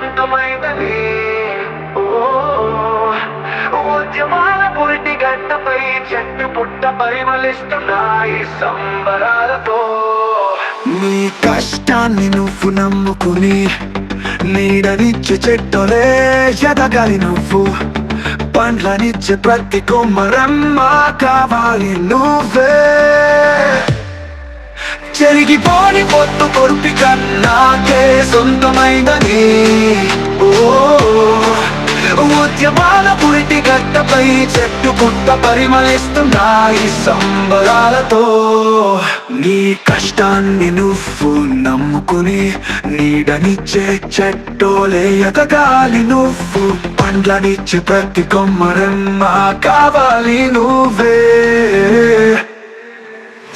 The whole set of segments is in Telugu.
పవిత్రమైనది ఉద్యమాల పురిటి గంటపై చెట్టు పుట్ట పరిమళిస్తున్నాయి సంబరాలతో. నీ కష్టాన్ని నువ్వు నమ్ముకుని నీడనిచ్చి చెట్టులే ఎదగాలి నువ్వు. పండ్లనిచ్చి ప్రతి కొమ్మరమ్మ కావాలి నువ్వే. చెరిగిపోని పొత్తు పొరుపి కన్నాకే సొంతమైనది. గట్టపై చెట్టు పుట్ట పరిమళిస్తున్నాయి సంబరాలతో. నీ కష్టాన్ని నువ్వు నమ్ముకుని నీడనిచ్చే చెట్టోలే ఎదగాలి నువ్వు. పండ్లనిచ్చే ప్రతి కొమ్మరమ్మ కావాలి నువ్వే.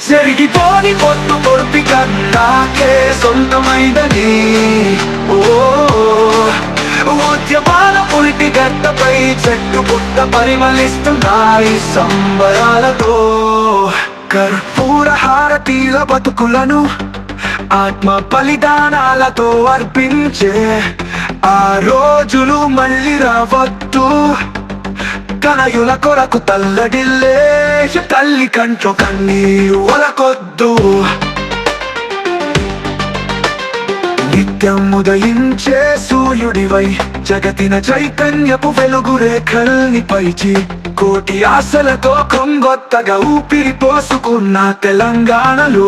జరిగిపోని పొత్తు పొడిపి కన్నాకే సొంతమైందని ఓ ఉద్యమాల పురిటి గట్టపై చెట్టు పుట్ట పరిమళిస్తున్నాయి సంబరాలతో. కర్పూర హారతీల బతుకులను ఆత్మ బలిదానాలతో అర్పించే ఆ రోజులు మళ్ళీ రావద్దు. కనయుల కొరకు తల్లడిల్లే తల్లి కంట్లో కన్నీరు ఒలకొద్దు నిత్యం ఉదయించే సూర్యుడివై జగతిన చైతన్యపు వెలుగు రేఖల్ని పైచి కోటి ఆశలతో కొంగొత్తగా ఊపిరి పోసుకున్న తెలంగాణలో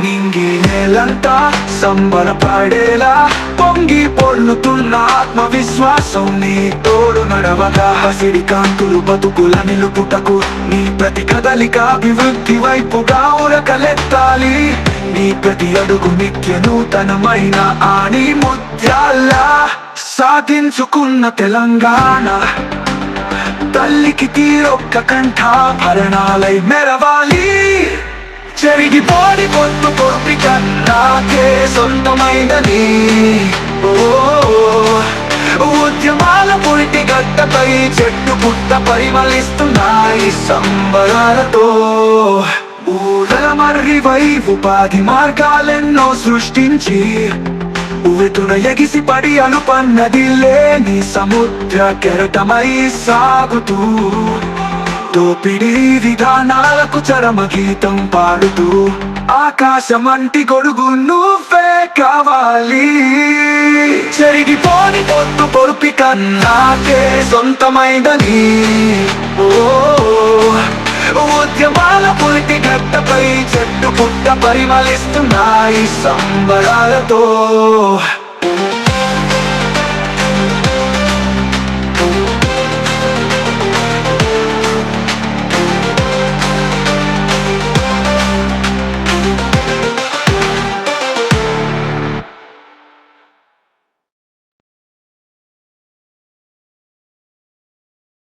నింగి నేలంతా సంబరపడేలా పొంగి పొర్లుతున్న ఆత్మవిశ్వాసం నీ తోడు నడవగా హసిడి కాంతులు బతుకుల నిలుపుటకు నీ ప్రతి కదలిక అభివృద్ధి వైపుగా ఉరకలెత్తాలి నీ ప్రతి అడుగు నిత్య నూతనమైన ఆని ముత్యాల్లా సాధించుకున్న తెలంగాణ. తల్లికి తీరొక్క కంఠాభరణాలై మెరవాలి. చెరిగిపోని పొత్తు పొట్టి కన్నాకే సొంతమైనది ఉద్యమాల పురిటి గట్టపై చెట్టు పుట్ట పరిమళిస్తున్నాయి సంబరాలతో. ఊరల వై ఉపాధి మార్గాలెన్నో సృష్టించి ఉవెతున ఎగిసి పడి అనుపన్నది లేని సముద్ర కెరటమై సాగుతూ దోపిడీ విధానాలకు చరమ గీతం పాడుతూ ఆకాశమంటి గొడుగు నువ్వే కావాలి. చెరిగిపోని పొత్తు పొరుపి కన్నాకే సొంతమైందని. ఓ ఉద్యమాల పులిటి పరిమళిస్తున్నాయి సంబరాలతో.